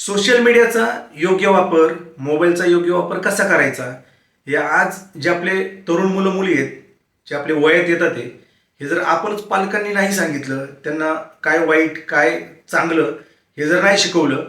Social मीडियाचा योग्य वापर मोबाईलचा योग्य वापर कसा करायचा हे आज जे आपले तरुण मुलं मुली आहेत जे आपले वयात येतात ते हे जर आपणच पालकांनी नाही सांगितलं त्यांना काय वाईट काय चांगलं हे जर नाही शिकवलं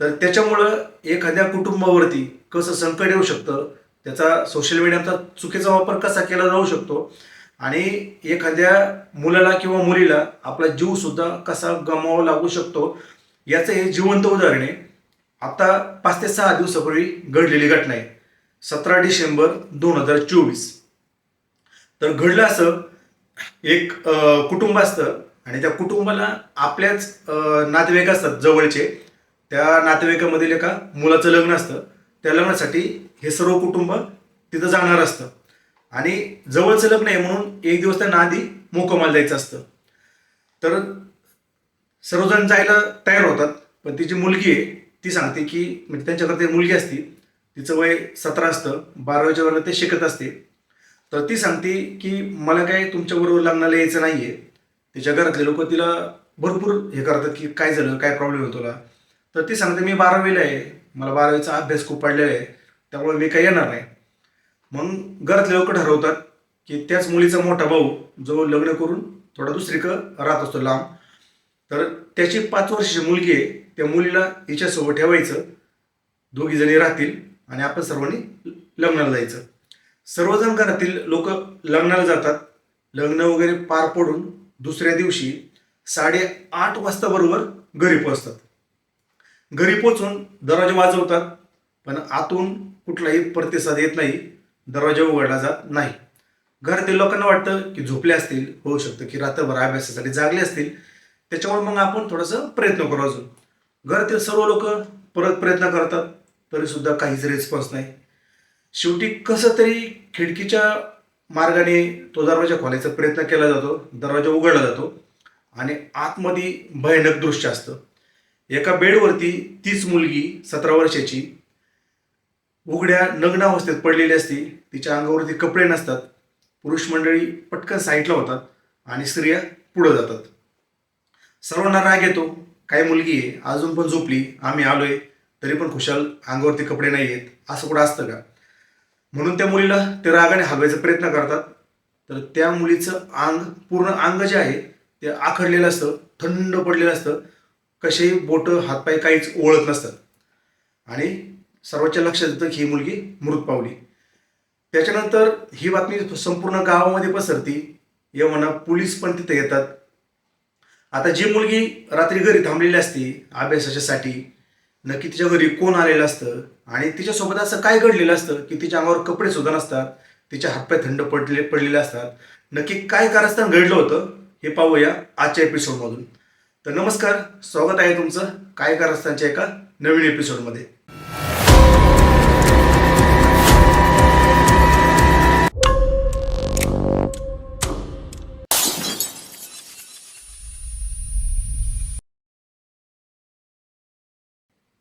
तर त्याच्यामुळं एखाद्या कुटुंबावरती कसं संकट येऊ शकतं त्याचा सोशल मीडियाचा चुकीचा वापर कसा केला जाऊ शकतो आणि एखाद्या मुलाला किंवा मुलीला आपला जीवसुद्धा कसा गमावा लागू शकतो याचं हे जिवंत उदाहरण आहे. आता पाच ते सहा दिवसापूर्वी घडलेली घटना आहे. सतरा डिसेंबर दोन हजार चोवीस. तर घडलं असं एक कुटुंब असतं आणि त्या कुटुंबाला आपल्याच नातेवाईक असतात जवळचे. त्या नातेवाईकामधील एका मुलाचं लग्न असतं. त्या लग्नासाठी हे सर्व कुटुंब तिथं जाणार असतं. आणि जवळचं लग्न आहे म्हणून एक दिवस त्यांना आधी मोकमाल द्यायचं असतं. तर सर्वजण जायला तयार होतात. पण तिची मुलगी आहे ती सांगते की म्हणजे त्यांच्याकडे ते मुलगी असती तिचं वय सतरा असतं बारावीच्या वर्गात ते शिकत असते. तर ती सांगते की मला काय तुमच्याबरोबर लग्नाला यायचं नाही आहे तिच्या घरातले लोक तिला भरपूर हे करतात की काय झालं? काय प्रॉब्लेम आहे तुला? तर ती सांगते मी बारावीला आहे. मला बारावीचा अभ्यास खूप पडलेला आहे. त्यामुळे मी काही येणार नाही. मग घरातले लोक ठरवतात की त्याच मुलीचा मोठा भाऊ जो लग्न करून थोडा दुसरीकडं राहत असतो लांब तर त्याची पाच वर्षाची मुलगी आहे. त्या मुलीला हिच्यासोबत ठेवायचं. दोघी जणी राहतील आणि आपण सर्वांनी लग्नाला जायचं. सर्वजण घरातील लोक लग्नाला जातात. लग्न वगैरे पार पडून दुसऱ्या दिवशी साडेआठ वाजताबरोबर घरी पोचतात घरी पोचून दरवाजा वाजवतात पण आतून कुठलाही प्रतिसाद येत नाही. दरवाजा उघडला जात नाही. घरातील लोकांना वाटतं की झोपले असतील होऊ शकतं की रात्रभर अभ्यासासाठी जागले असतील. त्याच्यामुळे मग आपण थोडंसं प्रयत्न करू अजून. घरातील सर्व लोक परत प्रयत्न करतात तरी सुद्धा काहीच रिस्पॉन्स नाही. शेवटी कसं तरी खिडकीच्या मार्गाने तो दरवाजा खोलायचा प्रयत्न केला जातो दरवाजा उघडला जातो आणि आतमध्ये भयानक दृश्य असतं. एका बेडवरती तीच मुलगी सतरा वर्षाची उघड्या नग्न अवस्थेत पडलेली असती. तिच्या अंगावरती कपडे नसतात. पुरुष मंडळी पटकन साईडला होतात आणि स्त्रिया पुढं जातात. सर्वांना राग येतो. काय मुलगी आहे अजून पण झोपली आम्ही आलोय तरी पण खुशाल अंगावरती कपडे नाही आहेत असं कुठं असतं का? म्हणून त्या मुलीला ते रागाने हलवायचा प्रयत्न करतात. तर त्या मुलीचं अंग पूर्ण अंग जे आहे ते आखडलेलं असतं थंड पडलेलं असतं. कसेही बोटं हातपाय काहीच ओळत नसतात. आणि सर्वांच्या लक्षात येतं की ही मुलगी मृत पावली. त्याच्यानंतर ही बातमी संपूर्ण गावामध्ये पसरती. या म्हणा पोलीस पण तिथे येतात. आता जी मुलगी रात्री घरी थांबलेली असती अभ्यासाच्यासाठी नक्की तिच्या घरी कोण आलेलं असतं आणि तिच्यासोबत असं काय घडलेलं असतं की तिच्या अंगावर कपडे सुद्धा नसतात तिच्या हातपाय थंड पडले पडलेले असतात नक्की काय कारस्थान घडलं होतं हे पाहूया आजच्या एपिसोडमधून तर नमस्कार स्वागत आहे तुमचं काय कारस्थानच्या एका नवीन एपिसोडमध्ये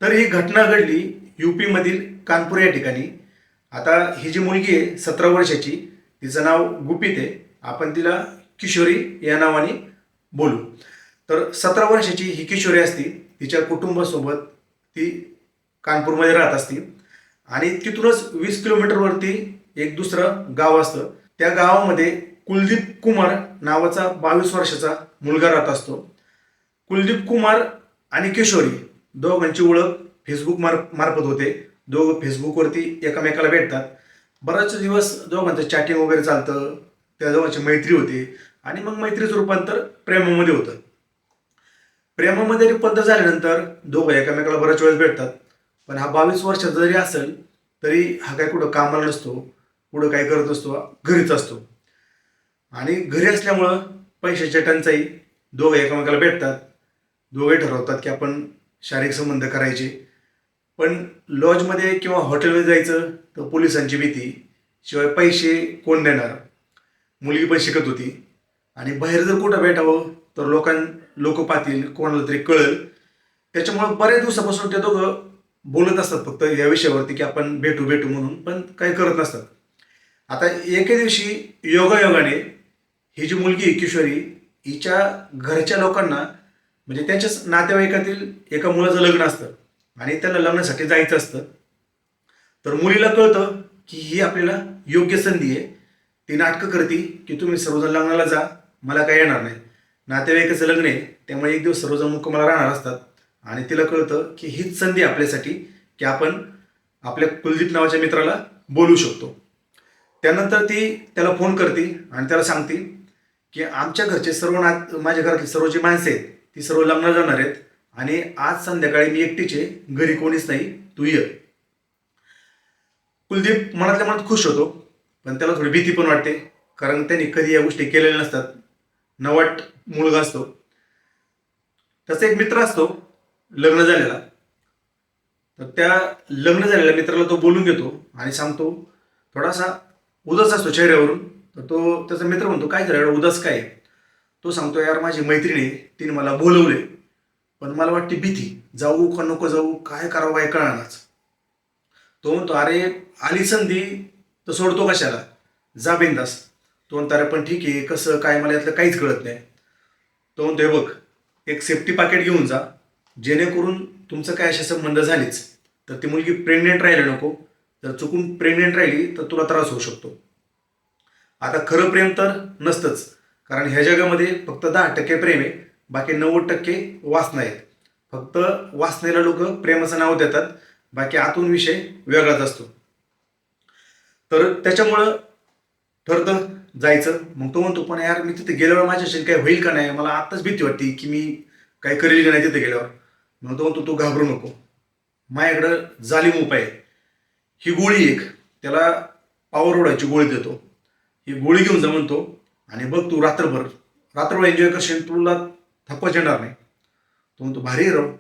तर ही घटना घडली यूपीमधील कानपूर या ठिकाणी. आता ही जी मुलगी आहे सतरा वर्षाची तिचं नाव गुपित आहे. आपण तिला किशोरी या नावाने बोलू. तर सतरा वर्षाची ही किशोरी असती तिच्या कुटुंबासोबत ती कानपूरमध्ये राहत असती. आणि तिथूनच वीस किलोमीटरवरती एक दुसरं गाव असतं. त्या गावामध्ये कुलदीप कुमार नावाचा बावीस वर्षाचा मुलगा राहत असतो. कुलदीप कुमार आणि किशोरी दोघांची ओळख फेसबुक मार मार्फत होते. दोघं फेसबुकवरती एकमेकाला भेटतात. बराच दिवस दोघांचं चॅटिंग वगैरे चालतं. त्या दोघांची मैत्री होते. आणि मग मैत्रीचं रूपांतर प्रेमामध्ये होतं. प्रेमामध्ये रूपांतर झाल्यानंतर दोघं एकमेकाला बऱ्याच वेळेस भेटतात. पण हा बावीस वर्षाचा जरी असेल तरी हा काय कुठं कामाला नसतो. कुठं काय करत असतो घरीच असतो. आणि घरी असल्यामुळं पैशाच्या टंचाई दोघं एकमेकाला भेटतात. दोघे ठरवतात की आपण शारीरिक संबंध करायचे. पण लॉजमध्ये किंवा हॉटेलमध्ये जायचं तर पोलिसांची भीती. शिवाय पैसे कोण देणार? मुलगी पण शिकत होती. आणि बाहेर जर कुठं भेटावं तर लोकां लोक पाहतील कोणाला तरी कळेल. त्याच्यामुळं बऱ्याच दिवसापासून ते दोघं बोलत असतात फक्त या विषयावरती की आपण भेटू भेटू म्हणून पण काही करत नसतात. आता एके दिवशी योगायोगाने ही जी मुलगी किशोरी हिच्या घरच्या लोकांना म्हणजे त्यांच्याच नातेवाईकातील एका मुलाचं लग्न असतं आणि त्याला लग्नासाठी जायचं असतं. तर मुलीला कळतं की ही आपल्याला योग्य संधी आहे. ती नाटकं करते की तुम्ही सर्वजण लग्नाला जा मला काय येणार नाही. नातेवाईकाचं लग्न आहे त्यामुळे एक दिवस सर्वजण मुक्कामाला राहणार असतात. आणि तिला कळतं की हीच संधी आहे आपल्यासाठी की आपण आपल्या कुलदीप नावाच्या मित्राला बोलू शकतो. त्यानंतर ती त्याला फोन करते आणि त्याला सांगते की आमच्या घरचे सर्व नात माझ्या घरातली सर्व जी माणसं आहेत ती सर्व लग्नाला जाणार आहेत. आणि आज संध्याकाळी मी एकटीचे घरी कोणीच नाही तू ये. कुलदीप मनातल्या मनात खुश होतो पण त्याला थोडी भीती पण वाटते कारण त्यांनी कधी या गोष्टी केलेल्या नसतात. नवाट मुलगा असतो. त्याचा एक मित्र असतो लग्न झालेला. तर त्या लग्न झालेल्या मित्राला तो बोलून घेतो आणि सांगतो थोडासा उदास असतो चेहऱ्यावरून. तर तो त्याचा मित्र म्हणतो काय झालं? एवढं उदास काय आहे?" तो सांगतो यार माझी मैत्रिणी तिने मला बोलवले पण मला वाटते भीती. जाऊ का नको जाऊ? काय करावं काय कळणारच. तो म्हणतो अरे आली संधी तर सोडतो कशाला? जा बिंदास. तो म्हणतो अरे पण ठीक आहे कसं काय मला यातलं काहीच कळत नाही. तो म्हणतो हे बघ एक सेफ्टी पाकेट घेऊन जा जेणेकरून तुमचं काय असे संबंध झालेच. तर ती मुलगी प्रेग्नेंट राहायला नको. जर चुकून प्रेग्नेंट राहिली तर तुला त्रास होऊ शकतो. आता खरं प्रेम तर नसतंच. कारण ह्या जगामध्ये फक्त दहा टक्के प्रेम आहे बाकी नव्वद टक्के वासना आहेत. फक्त वासनेला लोक प्रेमाचं नाव देतात बाकी आतून विषय वेगळाच असतो. तर त्याच्यामुळं ठरतं जायचं. मग तो म्हणतो पण यार मी तिथे गेल्यावर माझ्याशी काय होईल का नाही? मला आत्ताच भीती वाटते की मी काय करेल का नाही तिथे गेल्यावर. मग तो म्हणतो तू घाबरू नको. माझ्याकडं जालिम उपाय आहे. ही गोळी एक त्याला पावर ओढायची गोळी देतो. ही गोळी घेऊन जा म्हणतो. आणि बघ तू रात्रभर रात्रभर एन्जॉय करशील तुला थकवाच येणार नाही. तो म्हणतो भारी आहे राव.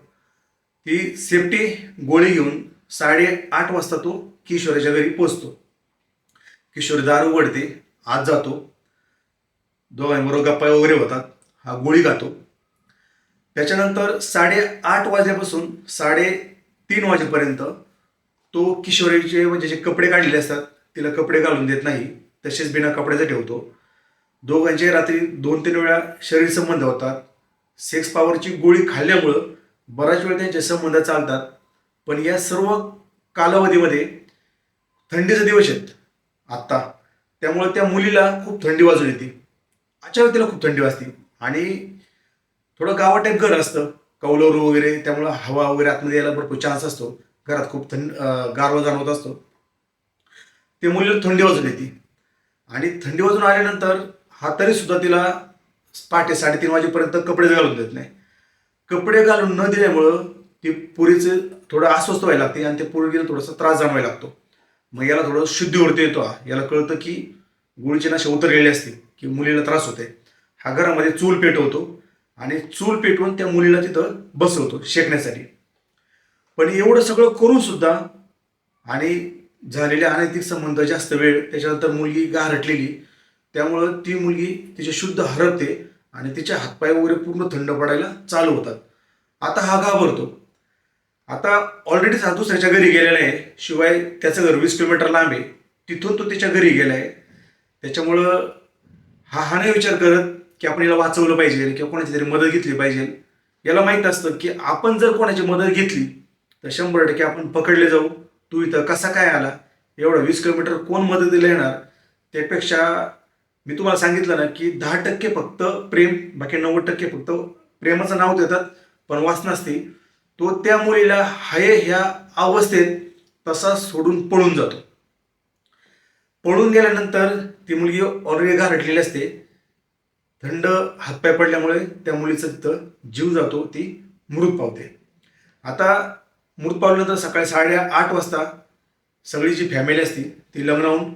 ती सेफ्टी गोळी घेऊन साडेआठ वाजता तो किशोराच्या घरी पोचतो किशोर दार उघडते आत जातो. दोघांबरोबर गप्पा वगैरे होतात हा गोळी गातो त्याच्यानंतर साडेआठ वाजल्यापासून साडे तीन वाजेपर्यंत तो किशोरीचे म्हणजे जे कपडे काढलेले असतात तिला कपडे घालून देत नाही. तसेच बिना कपड्याचं ठेवतो. दोघांचे रात्री दोन तीन वेळा शरीर संबंध होतात. सेक्स पॉवरची गोळी खाल्ल्यामुळं बराच वेळ त्यांचे संबंध चालतात. पण या सर्व कालावधीमध्ये थंडीचे दिवस आहेत. आत्ता. त्यामुळे त्या मुलीला खूप थंडी वाजून येते. अचानक तिला खूप थंडी वाजते. आणि थोडं गावा टाईप घर असतं. कौलरू वगैरे त्यामुळं हवा वगैरे आतमध्ये यायला भरपूर चान्स असतो. घरात खूप थंड गारवा जाणवत असतो. ते मुलीला थंडी वाजून येते. आणि थंडी वाजून आल्यानंतर हा तरी सुद्धा तिला पहाटे साडेतीन वाजेपर्यंत कपडे घालून देत नाही. कपडे घालून न दिल्यामुळं ती पुरीचं थोडं अस्वस्थ व्हायला लागते आणि त्या पुरीला थोडासा त्रास जाणवायला लागतो. मग याला थोडं शुद्धीवरती येतो हा. याला कळतं की गुळीचे नाशे उतरलेली असते की मुलीला त्रास होते हा घरामध्ये चूल पेटवतो आणि चूल पेटवून त्या मुलीला तिथं बसवतो शेकण्यासाठी. पण एवढं सगळं करून सुद्धा आणि झालेले अनैतिक संबंध जास्त वेळ त्याच्यानंतर मुलगी गारटलेली त्यामुळं ती मुलगी तिचे शुद्ध हरपते आणि तिचे हातपाय वगैरे पूर्ण थंड पडायला चालू होतात. आता हा घाबरतो. आता ऑलरेडीच हा दुसऱ्याच्या घरी गेलेला आहे. शिवाय त्याचं घर वीस किलोमीटर लांब आहे. तिथून तो तिच्या घरी गेला आहे त्याच्यामुळं हा हा नाही विचार करत की आपण याला वाचवलं पाहिजे किंवा कोणाची तरी मदत घेतली पाहिजे. याला माहीत असतं की आपण जर कोणाची मदत घेतली तर शंभर टक्के आपण पकडले जाऊ. तू इथं कसा काय आला? एवढं वीस किलोमीटर कोण मदतीला येणार? त्यापेक्षा मी तुम्हाला सांगितलं ना की दहा टक्के फक्त प्रेम बाकी नव्वद टक्के फक्त प्रेमाचं नाव देतात पण वासना असते. तो त्या मुलीला हाय ह्या अवस्थेत तसा सोडून पळून जातो. पळून गेल्यानंतर ती मुलगी ऑलरेडी घारटलेली असते. थंड हातपाय पडल्यामुळे त्या मुलीचं तिथं जीव जातो ती मृत पावते. आता मृत पावल्यानंतर सकाळी साडे आठ वाजता सगळी जी फॅमिली असती ती लग्नावून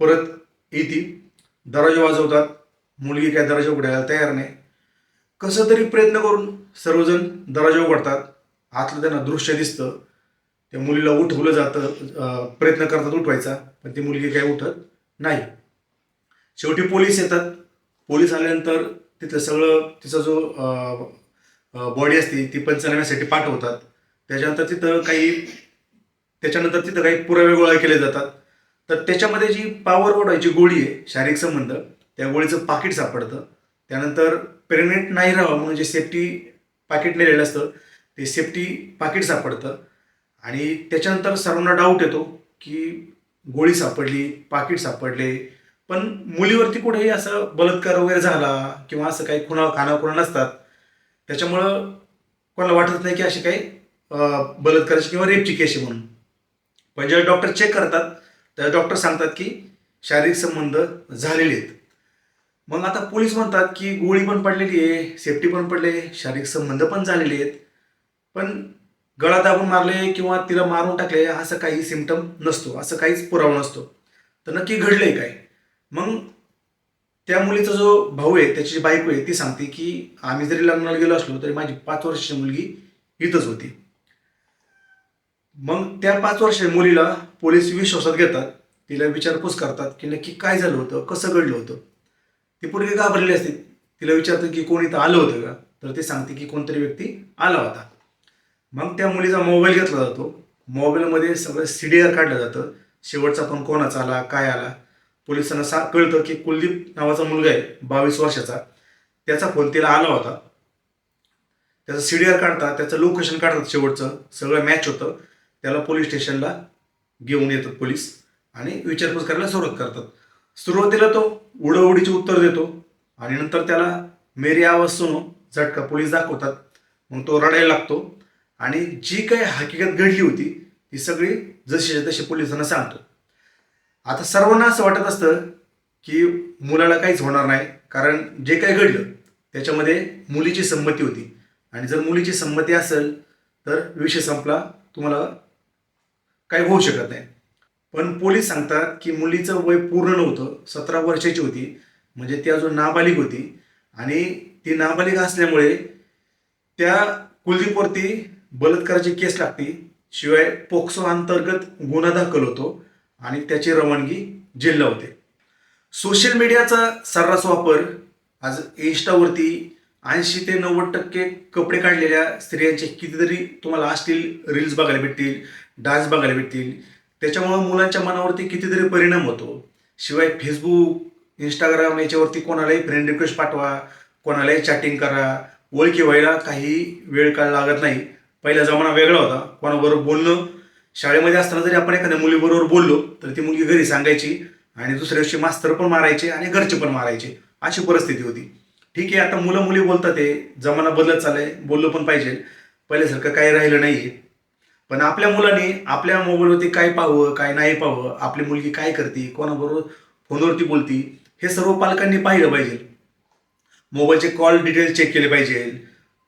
परत येते. दरवाजे वाजवतात. मुलगी काय दरवाजा उघडायला तयार नाही. कसं तरी प्रयत्न करून सर्वजण दरवाजा उघडतात. आतलं त्यांना दृश्य दिसतं. त्या मुलीला उठवलं जातं. प्रयत्न करतात उठवायचा. पण ती मुलगी काय उठत नाही. शेवटी पोलीस येतात. पोलीस आल्यानंतर तिथलं सगळं तिचा जो बॉडी असते ती पंचनाम्यासाठी पाठवतात. त्याच्यानंतर तिथं काही त्याच्यानंतर तिथं काही पुरावे गोळा केले जातात. तर त्याच्यामध्ये जी पावर ओढायची गोळी आहे शारीरिक संबंध त्या गोळीचं पाकिट सापडतं. त्यानंतर प्रेग्नेंट नाही राहावं म्हणून जे सेफ्टी पाकिट नेलेलं असतं ते सेफ्टी पाकिट सापडतं. आणि त्याच्यानंतर सर्वांना डाऊट येतो की गोळी सापडली पाकिट सापडले पण मुलीवरती कुठेही असं बलात्कार वगैरे झाला किंवा असं काही खुणा खानाखुणा नसतात त्याच्यामुळं कोणाला वाटत नाही की अशी काही बलात्काराची किंवा रेपची केस आहे म्हणून. पण ज्यावेळी डॉक्टर चेक करतात तर डॉक्टर सांगतात की शारीरिक संबंध झालेले आहेत. मग आता पोलीस म्हणतात की गोळी पण पडलेली आहे सेफ्टी पण पडले शारीरिक संबंध पण झालेले आहेत. पण गळा दाबून मारले किंवा तिला मारून टाकले असं काही सिमटम नसतो असं काहीच पुरावा नसतो. तर नक्की घडलंय काय? मग त्या मुलीचा जो भाऊ आहे त्याची जी बायको आहे ती सांगते की आम्ही जरी लग्नाला गेलो असलो तरी माझी पाच वर्षाची मुलगी इथंच होती. मग त्या पाच वर्ष मुलीला पोलीस विश्वासात घेतात. तिला विचारपूस करतात की नक्की काय झालं होतं कसं घडलं होतं? ती पोरगी घाबरलेली असते. तिला विचारतात की कोण इथं आलं होतं का? तर ते सांगते की कोणतरी व्यक्ती आला होता. मग त्या मुलीचा मोबाईल घेतला जातो. मोबाईलमध्ये सगळं सी डी आर काढलं जातं. शेवटचा पण कोणाचा आला काय आला? पोलिसांना सा कळतं की कुलदीप नावाचा मुलगा आहे बावीस वर्षाचा. त्याचा फोन तिला आला होता. त्याचं सी डी आर काढतात त्याचं लोकेशन काढतात शेवटचं. सगळं मॅच होतं. त्याला पोलीस स्टेशनला घेऊन येतात पोलीस आणि विचारपूस करायला सुरुवात करतात. सुरुवातीला तो उडवडीचे उत्तर देतो आणि नंतर त्याला मेरी आवाज सुनो झटका पोलीस दाखवतात. मग तो रडायला लागतो आणि जी काही हकीकत घडली होती ती सगळी जशी तशी पोलिसांना सांगतो. आता सर्वांना असं वाटत असतं की मुलाला काहीच होणार नाही कारण जे काही घडलं त्याच्यामध्ये मुलीची संमती होती. आणि जर मुलीची संमती असेल तर विषय संपला. तुम्हाला काही होऊ शकत नाही. पण पोलीस सांगतात की मुलीचं वय पूर्ण नव्हतं सतरा वर्षाची होती. म्हणजे ती अजून नाबालिक होती. आणि ती नाबालिक असल्यामुळे त्या कुलदीपवरती बलात्काराची केस लागते. शिवाय पोक्सो अंतर्गत गुन्हा दाखल होतो आणि त्याची रवानगी जिल्हा होते. सोशल मीडियाचा सर्रास वापर आज इंस्टावरती ऐंशी ते नव्वद टक्के कपडे काढलेल्या स्त्रियांचे कितीतरी तुम्हाला असतील रील्स बघायला भेटतील डान्स बघायला भेटतील. त्याच्यामुळं मुलांच्या मनावरती कितीतरी परिणाम होतो. शिवाय फेसबुक इंस्टाग्राम याच्यावरती कोणालाही फ्रेंड रिक्वेस्ट पाठवा कोणालाही चॅटिंग करा. ओळखी व्हायला काही वेळ काळ लागत नाही. पहिला जमाना वेगळा होता. कोणाबरोबर बोलणं. शाळेमध्ये असताना जरी आपण एखाद्या मुलीबरोबर बोललो तर ती मुलगी घरी सांगायची आणि दुसऱ्या दिवशी मास्तर पण मारायचे आणि घरचे पण मारायचे. अशी परिस्थिती होती. ठीक आहे आता मुलं मुली बोलतात ते जमाना बदलत चाललाय. बोललो पण पाहिजे. पहिल्यासारखं काही राहिलं नाहीये. पण आपल्या मुलांनी आपल्या मोबाईलवरती काय पाहावं काय नाही पाहावं आपली मुलगी काय करते कोणाबरोबर फोनवरती बोलती हे सर्व पालकांनी पाहिलं पाहिजे. मोबाईलचे कॉल डिटेल चेक केले पाहिजे.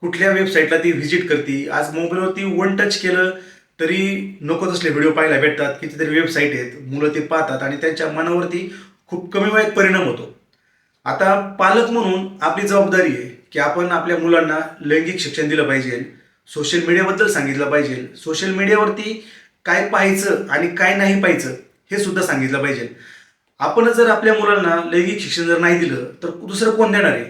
कुठल्या वेबसाईटला ती व्हिजिट करते आज मोबाईलवरती वन टच केलं तरी नको तसले व्हिडिओ पाहायला भेटतात कितीतरी वेबसाईट आहेत मुलं ते पाहतात आणि त्यांच्या मनावरती खूप कमी वयात परिणाम होतो. आता पालक म्हणून आपली जबाबदारी आहे की आपण आपल्या मुलांना लैंगिक शिक्षण दिलं पाहिजे. सोशल मीडियाबद्दल सांगितलं पाहिजे. सोशल मीडियावरती काय पाहायचं आणि काय नाही पाहायचं हे सुद्धा सांगितलं पाहिजे. आपण जर आपल्या मुलांना लैंगिक शिक्षण जर नाही दिलं तर दुसरं कोण देणार आहे?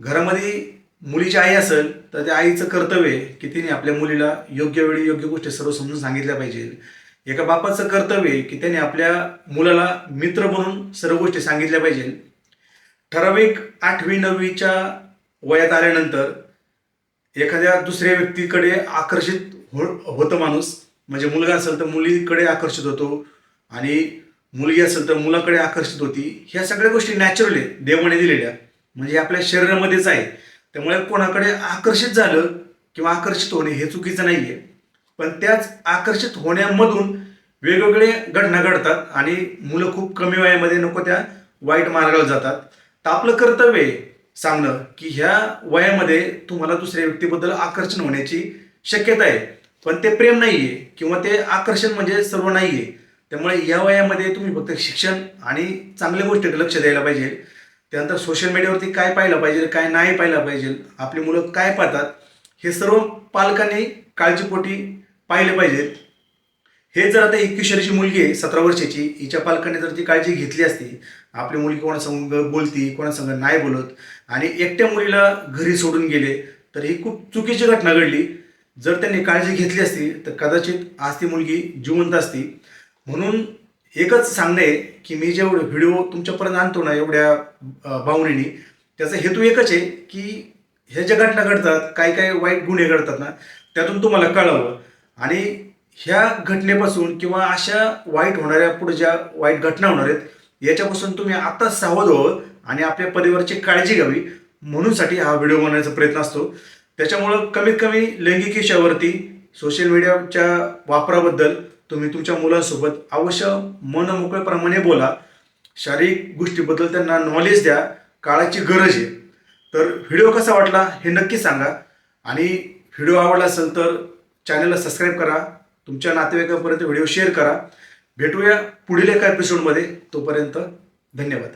घरामध्ये मुलीची आई असेल तर त्या आईचं कर्तव्य आहे की तिने आपल्या मुलीला योग्य वेळी योग्य गोष्टी सर्व समजून सांगितल्या पाहिजे. एका बापाचं कर्तव्य आहे की त्याने आपल्या मुलाला मित्र म्हणून सर्व गोष्टी सांगितल्या पाहिजे. ठराविक आठवी नववीच्या वयात आल्यानंतर एखाद्या दुसऱ्या व्यक्तीकडे आकर्षित हो होतं माणूस म्हणजे मुलगा असेल तर मुलीकडे आकर्षित होतो आणि मुलगी असेल तर मुलाकडे आकर्षित होती. ह्या सगळ्या गोष्टी नॅचरल आहे देवाने दिलेल्या. म्हणजे आपल्या शरीरामध्येच आहे. त्यामुळे कोणाकडे आकर्षित झालं किंवा आकर्षित होणे हे चुकीचं नाही आहे पण त्याच आकर्षित होण्यामधून वेगवेगळे घटना घडतात आणि मुलं खूप कमी वयामध्ये नको त्या वाईट मार्गाला जातात. तर आपलं कर्तव्य आहे सांगणं की ह्या वयामध्ये तुम्हाला दुसऱ्या व्यक्तीबद्दल आकर्षण होण्याची शक्यता आहे. पण ते प्रेम नाही आहे किंवा ते आकर्षण म्हणजे सर्व नाही आहे त्यामुळे या वयामध्ये तुम्ही फक्त शिक्षण आणि चांगल्या गोष्टीकडे लक्ष द्यायला पाहिजे. त्यानंतर सोशल मीडियावरती काय पाहिलं पाहिजे काय नाही पाहिलं पाहिजे आपली मुलं काय पाहतात हे सर्व पालकांनी काळजीपोटी पाहिले पाहिजेत हे जर आता एक किशोरीची मुलगी आहे सतरा वर्षाची हिच्या पालकांनी जर ती काळजी घेतली असती आपली मुलगी कोणासंग बोलती कोणासंग नाही बोलत. आणि एकट्या मुलीला घरी सोडून गेले तर ही खूप चुकीची घटना घडली. जर त्यांनी काळजी घेतली असती तर कदाचित आज ती मुलगी जिवंत असती. म्हणून एकच सांगणं आहे की मी जेवढं व्हिडिओ तुमच्यापर्यंत आणतो ना एवढ्या अं, भावनेनी त्याचा हेतू एकच आहे की ह्या ज्या घटना घडतात काही काही वाईट गुन्हे घडतात ना त्यातून तुम्हाला कळावं. आणि ह्या घटनेपासून किंवा अशा वाईट होणाऱ्या पुढे ज्या वाईट घटना होणार आहेत याच्यापासून तुम्ही आताच सावध व्हावं आणि आपल्या परिवाराची काळजी घ्यावी. म्हणूनसाठी हा व्हिडिओ बनवण्याचा प्रयत्न असतो. त्याच्यामुळं कमीत कमी लैंगिक विषयावरती सोशल मीडियाच्या वापराबद्दल तुम्ही तुमच्या मुलांसोबत अवश्य मन मोकळेप्रमाणे बोला. शारीरिक गोष्टीबद्दल त्यांना नॉलेज द्या. काळाची गरज आहे. तर व्हिडिओ कसा वाटला हे नक्की सांगा. आणि व्हिडिओ आवडला असेल तर चॅनलला सबस्क्राईब करा. तुमच्या नातेवाईकांपर्यंत व्हिडिओ शेअर करा. भेटूया पुढील एका एपिसोडमध्ये तोपर्यंत धन्यवाद.